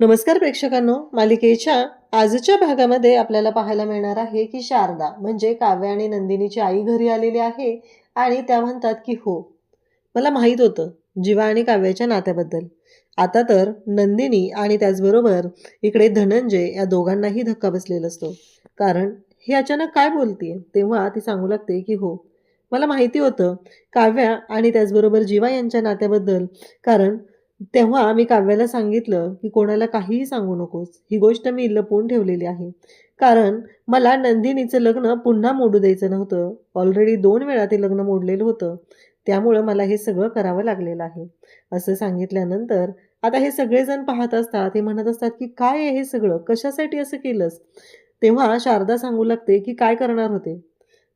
नमस्कार प्रेक्षकांनो मालिकेच्या आजच्या भागामध्ये आपल्याला पाहायला मिळणार आहे की शारदा म्हणजे काव्य आणि नंदिनीची आई घरी आलेली आहे आणि त्या म्हणतात की हो. मला माहीत होतं जीवा आणि काव्याच्या नात्याबद्दल. आता तर नंदिनी आणि त्याचबरोबर इकडे धनंजय या दोघांनाही धक्का बसलेला असतो. कारण हे अचानक काय बोलते तेव्हा ती सांगू लागते की हो. मला माहिती होतं काव्या आणि त्याचबरोबर जीवा यांच्या नात्याबद्दल कारण तेव्हा मी काव्याला सांगितलं की कोणाला काहीही सांगू नकोस. ही गोष्ट मी लपवून ठेवलेली आहे. कारण मला नंदिनीचं लग्न पुन्हा मोडू द्यायचं नव्हतं. ऑलरेडी दोन वेळा ते लग्न मोडलेलं होतं. त्यामुळं मला हे सगळं करावं लागलेलं आहे. असं सांगितल्यानंतर आता हे सगळेजण पाहत असतात हे म्हणत असतात की काय आहे हे सगळं? कशासाठी असं केलंस? तेव्हा शारदा सांगू लागते की काय करणार होते?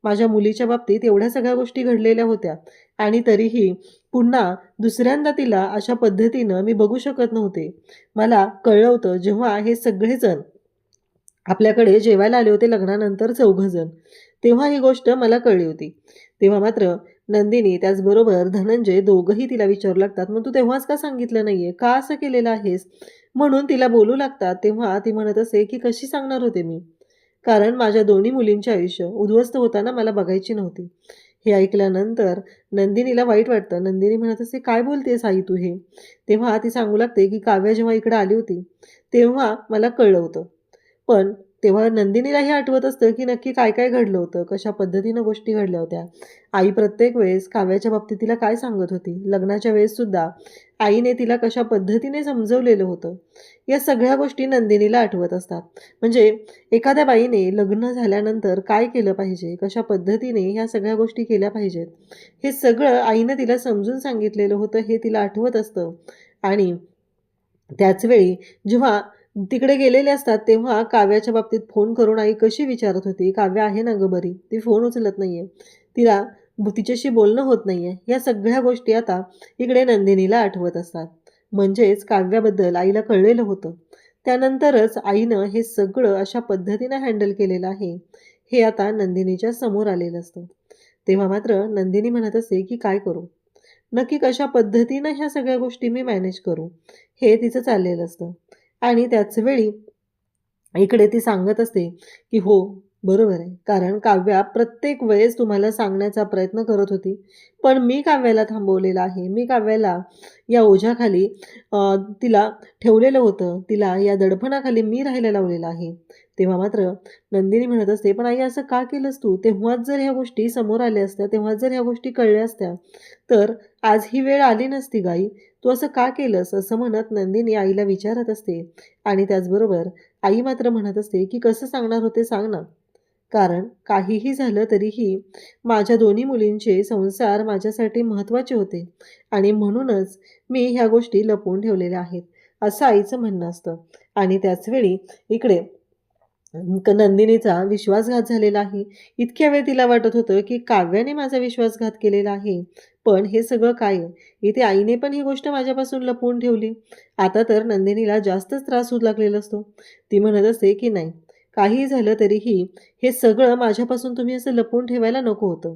माझ्या मुलीच्या बाबतीत एवढ्या सगळ्या गोष्टी घडलेल्या होत्या. आणि तरीही पुन्हा दुसऱ्यांदा तिला अशा पद्धतीनं मी बघू शकत नव्हते. मला कळलं होतं जेव्हा हे सगळेजण आपल्याकडे जेवायला आले होते लग्नानंतर चौघजण. तेव्हा ही गोष्ट मला कळली होती. तेव्हा मात्र नंदिनी त्याचबरोबर धनंजय दोघंही तिला विचारू लागतात मग तू तेव्हाच का सांगितलं नाहीये? का असं केलेलं आहेस? म्हणून तिला बोलू लागतात तेव्हा ती म्हणत असे की कशी सांगणार होते मी? कारण माझ्या दोन्ही मुलींचे आयुष्य उद्ध्वस्त होताना मला बघायची नव्हती. हे ऐकल्यानंतर नंदिनीला वाईट वाटतं. नंदिनी म्हणत असे काय बोलतेस आई तू हे? तेव्हा ती सांगू लागते की काव्या जेव्हा इकडे आली होती तेव्हा मला कळलं होतं. पण तेव्हा नंदिनीलाही आठवत असतं की नक्की काय काय घडलं होतं कशा पद्धतीनं गोष्टी घडल्या होत्या. आई प्रत्येक वेळेस काव्याच्या बाबतीत तिला काय सांगत होती? लग्नाच्या वेळेस सुद्धा आईने तिला कशा पद्धतीने समजवलेलं होतं या सगळ्या गोष्टी नंदिनीला आठवत असतात. म्हणजे एखाद्या बाईने लग्न झाल्यानंतर काय केलं पाहिजे कशा पद्धतीने ह्या सगळ्या गोष्टी केल्या पाहिजेत हे सगळं आईनं तिला समजून सांगितलेलं होतं हे तिला आठवत असतं. आणि त्याचवेळी जेव्हा तिकडे गेलेले असतात तेव्हा काव्याच्या बाबतीत फोन करून आई कशी विचारत होती काव्य आहे ना गं बरी ती फोन उचलत नाही आहे तिला तिच्याशी बोलणं होत नाहीये. या सगळ्या गोष्टी आता इकडे नंदिनीला आठवत असतात. म्हणजेच काव्याबद्दल आईला कळलेलं होतं. त्यानंतरच आईनं हे सगळं अशा पद्धतीनं हँडल केलेलं आहे. हे आता नंदिनीच्या समोर आलेलं असतं. तेव्हा मात्र नंदिनी म्हणत असे की काय करू? नक्की कशा पद्धतीनं ह्या सगळ्या गोष्टी मी मॅनेज करू? हे तिचं चाललेलं असतं. आणि त्याच वेळी इकडे ती सांगत असते की हो बरोबर आहे. कारण काव्या प्रत्येक वेळेस तुम्हाला सांगण्याचा प्रयत्न करत होती. पण मी काव्याला थांबवलेलं आहे. मी काव्याला या ओझ्याखाली तिला ठेवलेलं होतं. तिला या दडपणाखाली मी राहायला लावलेलं आहे. तेव्हा मात्र नंदिनी म्हणत असते पण आई असं का केलंस तू? तेव्हाच जर ह्या गोष्टी समोर आल्या असत्या तेव्हाच जर ह्या गोष्टी कळल्या असत्या तर आज ही वेळ आली नसती गाई. तू असं का केलंस? असं म्हणत नंदिनी आईला विचारत असते. आणि त्याचबरोबर आई मात्र म्हणत असते की कसं सांगणार होते? सांग ना. कारण काहीही झालं तरीही माझ्या दोन्ही मुलींचे संसार माझ्यासाठी महत्त्वाचे होते आणि म्हणूनच मी ह्या गोष्टी लपवून ठेवलेल्या आहेत असं आईचं म्हणणं असतं. आणि त्याचवेळी इकडे क- नंदिनीचा विश्वासघात झालेला आहे. इतक्या वेळ तिला वाटत होतं की काव्याने माझा विश्वासघात केलेला आहे. पण हे सगळं काय? इथे आईने पण ही गोष्ट माझ्यापासून लपवून ठेवली. आता तर नंदिनीला जास्तच त्रास होऊ लागलेला असतो. ती म्हणत असते की नाही काही झालं तरीही हे सगळं माझ्यापासून तुम्ही असं लपवून ठेवायला नको होतं.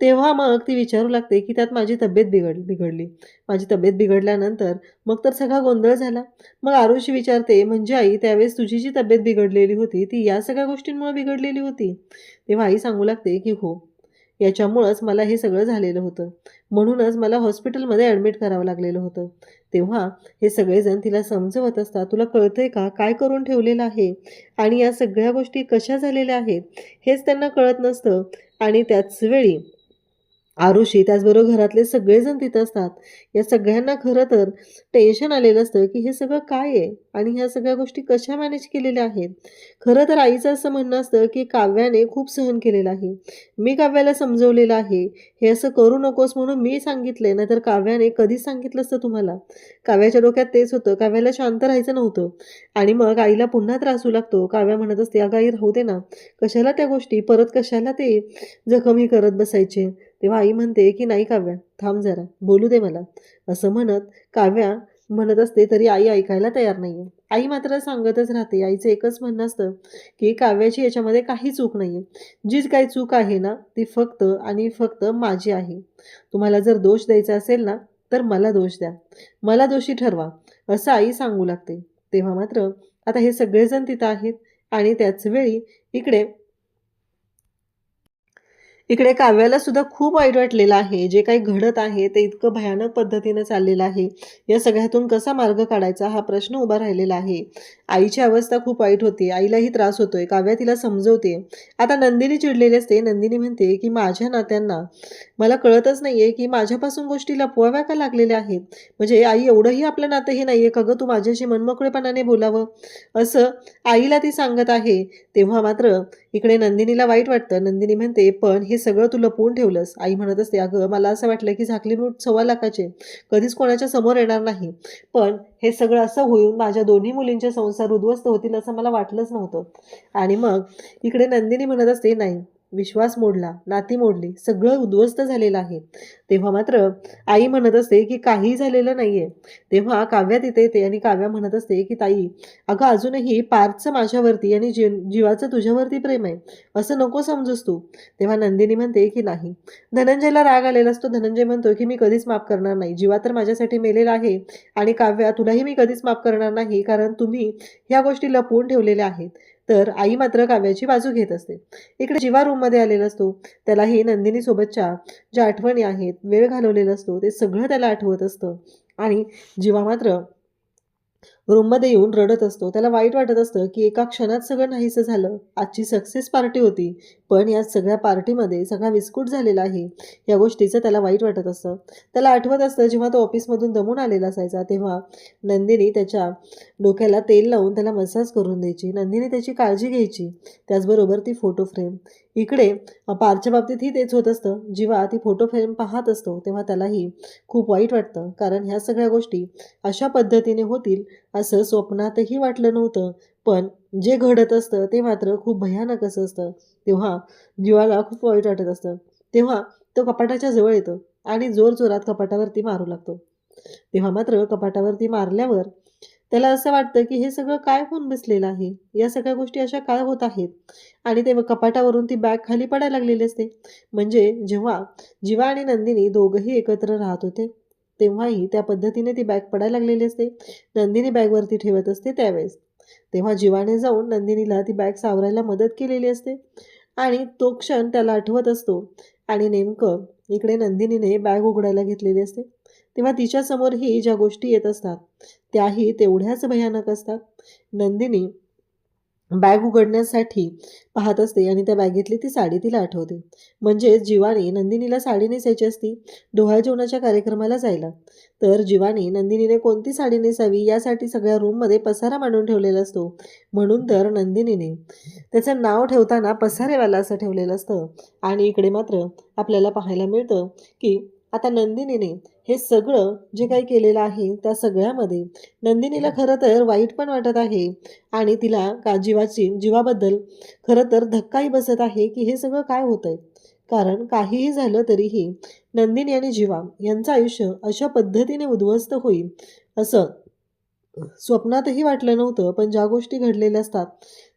तेव्हा मग ती विचारू लागते की त्यात माझी तब्येत बिघड बिघडली. माझी तब्येत बिघडल्यानंतर मग तर सगळा गोंधळ झाला. मग आरुषी विचारते म्हणजे आई त्यावेळेस तुझी जी तब्येत बिघडलेली होती ती या सगळ्या गोष्टींमुळे बिघडलेली होती? तेव्हा आई सांगू लागते की हो. याच्यामुळंच मला हे सगळं झालेलं होतं. म्हणूनच मला हॉस्पिटलमध्ये ॲडमिट करावं लागलेलं होतं. तेव्हा हे सगळेजण तिला समजवत असतात तुला कळतंय का? काय करून ठेवलेलं आहे? आणि या सगळ्या गोष्टी कशा झालेल्या आहेत? हेच त्यांना कळत नसतं. आणि त्याच वेळी आरुषी त्याचबरोबर घरातले सगळेजण तिथं असतात. या सगळ्यांना खरं तर टेन्शन आलेलं असतं की हे सगळं काय आहे? आणि ह्या सगळ्या गोष्टी कशा मॅनेज केलेल्या आहेत? खरं तर आईचं असं म्हणणं असतं की काव्याने खूप सहन केलेलं आहे. मी काव्याला समजवलेलं आहे. हे असं करू नकोस म्हणून मी सांगितले नाहीतर काव्याने कधीच सांगितलं असतं तुम्हाला. काव्याच्या डोक्यात तेच होतं. काव्याला शांत राहायचं नव्हतं. आणि मग आईला पुन्हा त्रास होऊ लागतो. काव्या म्हणत असते अगं आई राहू दे ना. कशाला त्या गोष्टी? परत कशाला ते जखमी करत बसायचे? तेव्हा आई म्हणते की नाही काव्या थांब जरा बोलू दे मला. असं म्हणत काव्या म्हणत असते तरी आई ऐकायला तयार नाही आहे आई मात्र सांगतच राहते आईचं एकच म्हणणं असतं की काव्याची याच्यामध्ये काही चूक नाही आहे जी काही चूक आहे ना ती फक्त आणि फक्त माझी आहे. तुम्हाला जर दोष द्यायचा असेल ना तर मला दोष द्या. मला दोषी ठरवा. असं आई सांगू लागते. तेव्हा मात्र आता हे सगळेजण तिथं आहेत आणि त्याच वेळी इकडे इकडे काव्याला सुद्धा खूप वाईट वाटलेलं आहे. जे काही घडत आहे ते इतकं भयानक पद्धतीनं चाललेलं आहे. या सगळ्यातून कसा मार्ग काढायचा हा प्रश्न उभा राहिलेला आहे. आईची अवस्था खूप वाईट होती. आईलाही त्रास होतोय. काव्या तिला समजवते. आता नंदिनी चिडलेली असते. नंदिनी म्हणते की माझ्या नात्यांना मला कळतच नाहीये की माझ्यापासून गोष्टी लपवाव्या का लागलेल्या आहेत? म्हणजे आई एवढंही आपलं नातं हे नाहीये का गं? तू माझ्याशी मनमोकळेपणाने बोलावं. असं आईला ती सांगत आहे. तेव्हा मात्र इकडे नंदिनीला वाईट वाटतं. नंदिनी म्हणते पण हे सगळं तू लपवून ठेवलंस. आई म्हणत असते अगं मला असं वाटलं की झाकली मूठ सव्वा लाखाचे कधीच कोणाच्या समोर येणार नाही. पण हे सगळं असं होऊन माझ्या दोन्ही मुलींचे संसार उद्ध्वस्त होतील असं मला वाटलंच नव्हतं. आणि मग इकडे नंदिनी म्हणत असते नाही विश्वास मोडला नाती मोडली सगळं उद्ध्वस्त झालेलं आहे. तेव्हा मात्र आई म्हणत असते की काही झालेलं नाहीये. तेव्हा काव्या तिथे येते आणि काव्या म्हणत असते की ताई अगं अजूनही पार्थचं माझ्यावरती आणि जी जीवाचं तुझ्यावरती प्रेम आहे. असं नको समजूस तू. तेव्हा नंदिनी म्हणते की नाही. धनंजयला राग आलेला असतो. धनंजय म्हणतो की मी कधीच माफ करणार नाही. जीवा तर माझ्यासाठी मेलेला आहे आणि काव्या तुलाही मी कधीच माफ करणार नाही कारण तुम्ही ह्या गोष्टी लपवून ठेवलेल्या आहेत. तर आई मात्र काव्याची बाजू घेत असते. इकडे जीवा रूममध्ये आलेला असतो. त्यालाही नंदिनीसोबतच्या ज्या आठवणी आहेत वेळ घालवलेला असतो ते सगळं त्याला आठवत असतं. आणि जीवा मात्र रूममध्ये येऊन रडत असतो. त्याला वाईट वाटत असतं की एका क्षणात सगळं नाहीसं झालं. आजची सक्सेस पार्टी होती. पण या सगळ्या पार्टीमध्ये सगळा विस्कूट झालेला आहे. या गोष्टीचं त्याला वाईट वाटत असतं. त्याला आठवत असतं जेव्हा तो ऑफिसमधून दमून आलेला असायचा तेव्हा नंदिनी त्याच्या डोक्याला तेल लावून त्याला मसाज करून द्यायची. नंदिनी त्याची काळजी घ्यायची. त्याचबरोबर ती फोटो फ्रेम इकडे पारच्या बाबतीतही तेच होत असतं. जेव्हा ती फोटो फ्रेम पाहत असतो तेव्हा त्यालाही खूप वाईट वाटतं. कारण ह्या सगळ्या गोष्टी अशा पद्धतीने होतील असं स्वप्नातही वाटलं नव्हतं. पण जे घडत असतं ते मात्र खूप भयानक असं असतं. तेव्हा जीवाला खूप वाईट वाटत असतं. तेव्हा तो कपाटाच्या जवळ येतो आणि जोर जोरात कपाटावरती मारू लागतो. तेव्हा मात्र कपाटावरती मारल्यावर त्याला असं वाटतं की हे सगळं काय होऊन बसलेलं आहे? या सगळ्या गोष्टी अशा काय होत आहेत? आणि ते कपाटावरून ती बॅग खाली पडायला लागलेली असते. म्हणजे जेव्हा जीवा आणि नंदिनी दोघंही एकत्र राहत होते तेव्हाही त्या पद्धतीने ती बॅग पडायला लागलेली असते. नंदिनी बॅगवरती ठेवत असते त्यावेळेस. तेव्हा जीवाने जाऊन नंदिनीला ती बॅग सावरायला मदत केलेली असते. आणि तो क्षण त्याला आठवत असतो. आणि नेमकं इकडे नंदिनीने बॅग उघडायला घेतलेली असते. तेव्हा तिच्यासमोरही ज्या गोष्टी येत असतात त्याही तेवढ्याच भयानक असतात. नंदिनी बॅग उघडण्यासाठी पाहत असते आणि त्या बॅगेतली ती साडी तिला आठवते. म्हणजे जीवानी नंदिनीला साडी नेसायची असती डोहाळ जेवणाच्या कार्यक्रमाला जायला. तर जीवानी नंदिनीने कोणती साडी नेसावी यासाठी सगळ्या रूममध्ये पसारा मांडून ठेवलेला असतो. म्हणून तर नंदिनीने त्याचं नाव ठेवताना पसारेवाला असं ठेवलेलं असतं. आणि इकडे मात्र आपल्याला पाहायला मिळतं की आता नंदिनीने हे सगळं जे काही केलेलं आहे त्या सगळ्यामध्ये नंदिनीला खरं तर वाईट पण वाटत आहे आणि तिला का जीवाची जीवाबद्दल खरं तर धक्काही बसत आहे की हे सगळं काय होतंय. कारण काहीही झालं तरीही नंदिनी आणि जीवा यांचं आयुष्य अशा पद्धतीने उद्ध्वस्त होईल असं स्वप्नातही वाटलं नव्हतं पण ज्या गोष्टी घडलेल्या असतात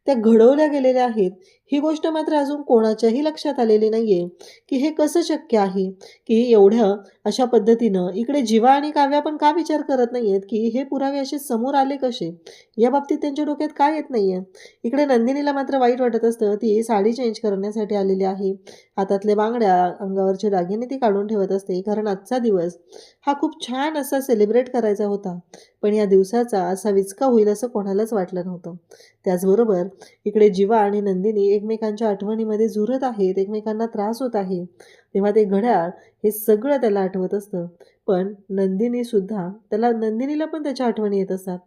त्या घडवल्या गेलेल्या आहेत ही गोष्ट मात्र अजून कोणाच्याही लक्षात आलेली नाहीये की हे कसं शक्य आहे की एवढ्या अशा पद्धतीनं इकडे जीवा आणि काव्या पण का विचार करत नाहीयेत की हे पुरावे असे समोर आले कसे? या बाबतीत त्यांच्या डोक्यात काय येत नाहीये? इकडे नंदिनीला मात्र वाईट वाटत असतं ती साडी चेंज करण्यासाठी आलेली आहे. हातातले बांगड्या अंगावरचे दागिने ती काढून ठेवत असते कारण आजचा दिवस हा खूप छान असा सेलिब्रेट करायचा होता. पण या दिवसाचा असा विचका होईल असं कोणालाच वाटलं नव्हतं. त्याचबरोबर इकडे जीवा आणि नंदिनी एकमेकांच्या आठवणीमध्ये झुरत आहेत एकमेकांना त्रास होत आहे तेव्हा ते घड्याळ हे सगळं त्याला आठवत असतं. पण नंदिनी सुद्धा त्याला नंदिनीला पण त्याच्या आठवणी येत असतात.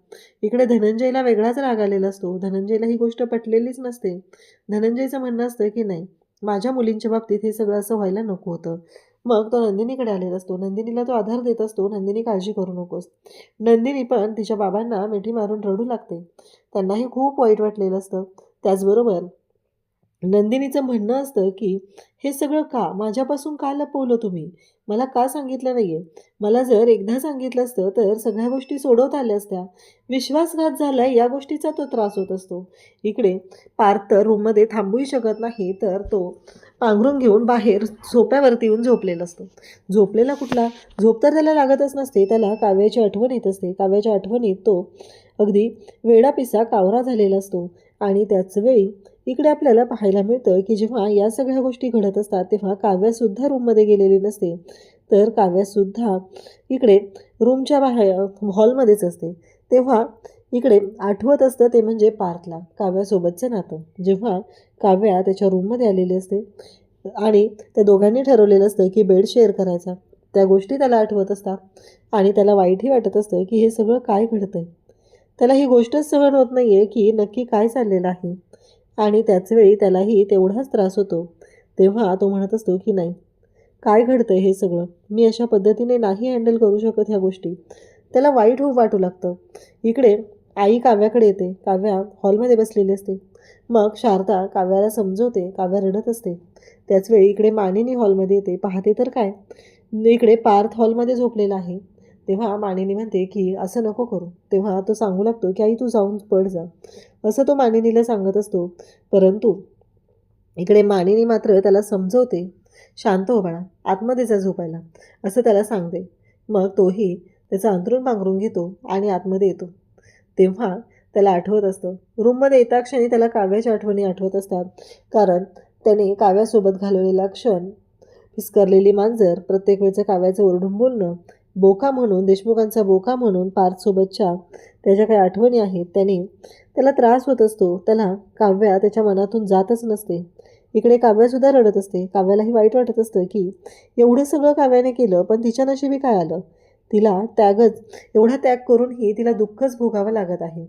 इकडे धनंजयला वेगळाच राग आलेला असतो. धनंजयला ही गोष्ट पटलेलीच नसते. धनंजयचं म्हणणं असतं की नाही माझ्या मुलींच्या बाबतीत हे सगळं असं व्हायला नको होतं. मग तो नंदिनीकडे आलेला असतो. नंदिनीला तो आधार देत असतो. नंदिनी काळजी करू नकोस. नंदिनी पण तिच्या बाबांना मिठी मारून रडू लागते. त्यांनाही खूप वाईट वाटलेलं असतं. त्याचबरोबर नंदिनीचं म्हणणं असतं की हे सगळं का? माझ्यापासून का लपवलं तुम्ही? मला का सांगितलं नाही आहे मला जर एकदा सांगितलं असतं तर सगळ्या गोष्टी सोडवता आल्या असत्या. विश्वासघात झाला या गोष्टीचा तो त्रास होत असतो. इकडे पार्थ तर रूममध्ये थांबूही शकत नाही तर तो पांघरून घेऊन बाहेर झोप्यावरती येऊन झोपलेला असतो. झोपलेला कुठला? झोप तर त्याला लागतच नसते त्याला काव्याची आठवण येत असते. काव्याच्या आठवणीत तो अगदी वेडापिसा कावरा झालेला असतो. आणि त्याच वेळी इकडे आपल्याला पाहायला मिळतं की जेव्हा या सगळ्या गोष्टी घडत असतात तेव्हा काव्यासुद्धा रूममध्ये गेलेली नसते. तर काव्यासुद्धा इकडे रूमच्या बाहेर हॉलमध्येच असते. तेव्हा इकडे आठवत असतं ते म्हणजे पार्थला काव्यासोबतचं नातं. जेव्हा काव्या त्याच्या रूममध्ये आलेली असते आणि त्या दोघांनी ठरवलेलं असतं की बेड शेअर करायचा. त्या गोष्टी त्याला आठवत असतात आणि त्याला वाईटही वाटत असतं की हे सगळं काय घडतं आहे त्याला ही गोष्टच सहन होत नाही आहे की नक्की काय चाललेलं आहे. आणि त्याचवेळी त्यालाही तेवढाच त्रास होतो. तेव्हा तो म्हणत असतो की नाही काय घडतं हे सगळं? मी अशा पद्धतीने नाही हँडल करू शकत ह्या गोष्टी. त्याला वाईट होऊ वाटू लागतं. इकडे आई काव्याकडे येते. काव्या हॉलमध्ये बसलेली असते. मग शारदा काव्याला समजवते. काव्या रडत असते. त्याचवेळी इकडे मानिनी हॉलमध्ये येते. पाहते तर काय? इकडे पार्थ हॉलमध्ये झोपलेला आहे. तेव्हा मानिनी म्हणते की असं नको करू. तेव्हा तो सांगू लागतो की आई तू जाऊन पड जा. असं तो मानिनीला सांगत असतो. परंतु इकडे मानिनी मात्र त्याला समजवते. शांत हो बाळा. आतमध्ये जा झोपायला. असं त्याला सांगते. मग तोही त्याचं अंतरून पांघरून घेतो आणि आतमध्ये येतो. तेव्हा त्याला आठवत असतं. रूममध्ये येता क्षणी त्याला काव्याच्या आठवणी आठवत असतात. कारण त्याने काव्यासोबत घालवलेला क्षण फिसकरलेली मांजर प्रत्येक वेळचं काव्याचं ओरडून बोलणं बोका म्हणून देशमुखांचा बोका म्हणून पार्थसोबतच्या त्याच्या काही आठवणी आहेत त्याने त्याला त्रास होत असतो. त्याला काव्या त्याच्या मनातून जातच नसते. इकडे काव्यासुद्धा रडत असते. काव्यालाही वाईट वाटत असतं की एवढं सगळं काव्याने केलं पण तिच्या नशिबी काय आलं? तिला त्यागच एवढा त्याग करूनही तिला दुःखच भोगावं लागत आहे.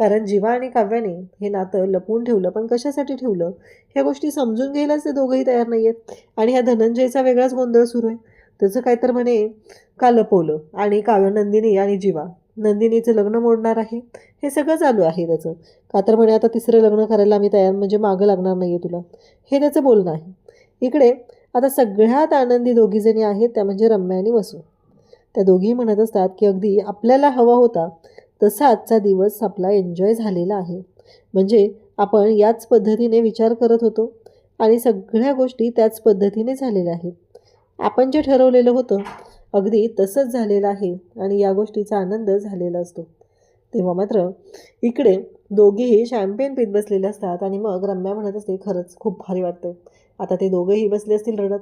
कारण जीवा आणि काव्याने हे नातं लपवून ठेवलं पण कशासाठी ठेवलं? ह्या गोष्टी समजून घ्यायलाच ते दोघंही तयार नाही आहेत आणि ह्या धनंजयचा वेगळाच गोंधळ सुरू आहे. त्याचं काय तर म्हणे का लपवलं आणि काव्य नंदिनी आणि जीवा. नंदिनीचं लग्न मोडणार आहे. हे सगळं चालू आहे त्याचं. का तर म्हणे आता तिसरं लग्न करायला आम्ही तयार म्हणजे मागं लागणार नाही आहे तुला. हे त्याचं बोलणं आहे. इकडे आता सगळ्यात आनंदी दोघीजणी आहेत त्या म्हणजे रम्या आणि वसू. त्या दोघी म्हणत असतात की अगदी आपल्याला हवा होता तसा आजचा दिवस आपला एन्जॉय झालेला आहे. म्हणजे आपण याच पद्धतीने विचार करत होतो आणि सगळ्या गोष्टी त्याच पद्धतीने झालेल्या आहेत. आपण जे ठरवलेलं होतं अगदी तसंच झालेलं आहे आणि या गोष्टीचा आनंद झालेला असतो. तेव्हा मात्र इकडे दोघेही शॅम्पेन पीत बसलेले असतात आणि मग रम्या म्हणत असते खरंच खूप भारी वाटतं आता ते दोघेही बसले असतील रडत.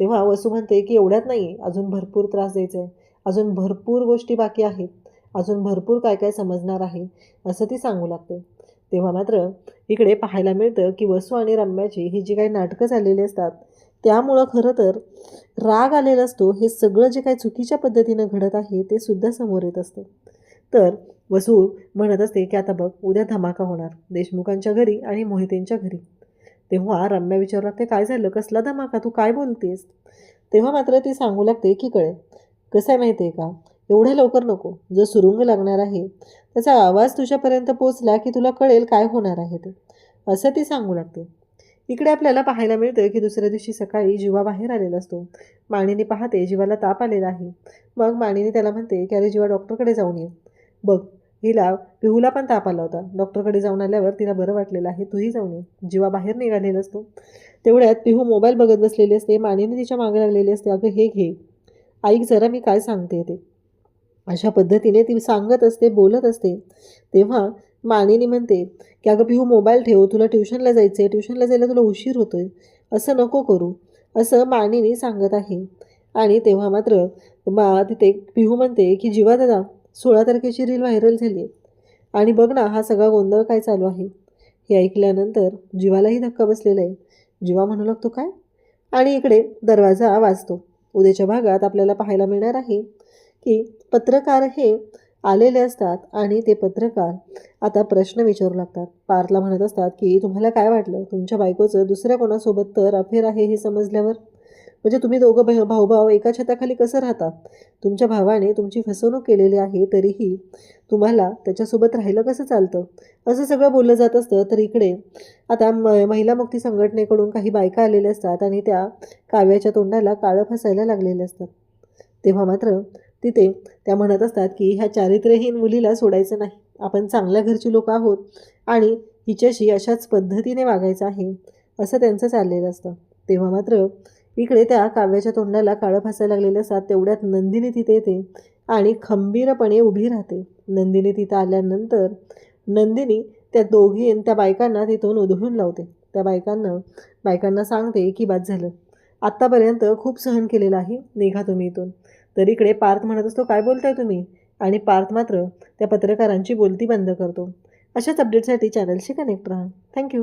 तेव्हा वसू म्हणते की एवढ्यात नाही अजून भरपूर त्रास द्यायचा आहे अजून भरपूर गोष्टी बाकी आहेत. अजून भरपूर काय काय समजणार आहे. असं ती सांगू लागते. तेव्हा मात्र इकडे पाहायला मिळतं की वसू आणि रम्याची ही जी काही नाटकं झालेली असतात त्यामुळं खरं तर राग आलेला असतो हे सगळं जे काही चुकीच्या पद्धतीनं घडत आहे ते सुद्धा समोर येत असतं. तर वसू म्हणत असते की आता बघ उद्या धमाका होणार देशमुखांच्या घरी आणि मोहितेंच्या घरी. तेव्हा रम्या विचारू लागते काय झालं? कसला धमाका? तू काय बोलतेस? तेव्हा मात्र ती सांगू लागते की कळेल कसं आहे माहिती आहे का? एवढ्या लवकर नको. जो सुरुंग लागणार आहे त्याचा आवाज तुझ्यापर्यंत पोचला की तुला कळेल काय होणार आहे ते. असं ती सांगू लागते. इकडे आपल्याला पाहायला मिळतं की दुसऱ्या दिवशी सकाळी जीवा बाहेर आलेला असतो. माणिनी पाहते जीवाला ताप आलेला आहे. मग माणिनी त्याला म्हणते की अरे जीवा डॉक्टरकडे जाऊन ये. बघ हिला पिहूला पण ताप आला होता. डॉक्टरकडे जाऊन आल्यावर तिला बरं वाटलेलं आहे तूही जाऊन ये. जीवा बाहेर निघालेला असतो. तेवढ्यात पिहू मोबाईल बघत बसलेली असते. माणिनी तिच्यामागे लागलेली असते. अगं हे घे. ऐक जरा मी काय सांगते ते? अशा पद्धतीने ती सांगत असते बोलत असते. तेव्हा मानिनी म्हणते की अगं पिहू मोबाईल ठेव तुला ट्युशनला जायचं आहे ट्युशनला जायला तुला उशीर होतो आहे असं नको करू. असं मानिनी सांगत आहे. आणि तेव्हा मात्र मा तिथे पिहू म्हणते की जीवा दादा सोळा तारखेची रील व्हायरल झाली आहे आणि बघ ना हा सगळा गोंधळ काय चालू आहे. हे ऐकल्यानंतर जीवालाही धक्का बसलेला आहे. जीवा म्हणू लागतो काय? आणि इकडे दरवाजा वाजतो. उद्याच्या भागात आपल्याला पाहायला मिळणार आहे की पत्रकार हे आलेले असतात आणि ते पत्रकार आता प्रश्न विचारू लागतात. पार्थला म्हणत असतात की तुम्हाला काय वाटलं? तुमच्या बायकोचं दुसऱ्या कोणासोबत तर अफेअर आहे हे समजल्यावर? म्हणजे तुम्ही दोघं भाऊ भाऊभाव एका छताखाली कसं राहतात तुमच्या भावाने तुमची फसवणूक केलेली आहे तरीही तुम्हाला त्याच्यासोबत राहिलं कसं चालतं? असं सगळं बोललं जात असतं. तर इकडे आता म महिला मुक्ती संघटनेकडून काही बायका आलेल्या असतात आणि त्या काव्याच्या तोंडाला काळं फसायला लागलेले असतात. तेव्हा मात्र तिथे त्या म्हणत असतात की ह्या चारित्र्यहीन मुलीला सोडायचं नाही. आपण चांगल्या घरची लोक आहोत आणि हिच्याशी अशाच पद्धतीने वागायचं आहे असं त्यांचं चाललेलं असतं. तेव्हा मात्र इकडे त्या काव्याच्या तोंडाला काळं फासायला लागलेलं असतात तेवढ्यात नंदिनी तिथे येते आणि खंबीरपणे उभी राहते. नंदिनी तिथं आल्यानंतर नंदिनी त्या दोघी त्या बायकांना तिथून उधळून लावते. त्या बायकांना बायकांना सांगते की बाद झालं. आत्तापर्यंत खूप सहन केलेलं आहे. निघा तुम्ही इथून. तर इकडे पार्थ म्हणत असतो काय बोलताय तुम्ही? आणि पार्थ मात्र त्या पत्रकारांची बोलती बंद करतो. अशाच अपडेटसाठी चॅनलशी कनेक्ट राहा. थँक्यू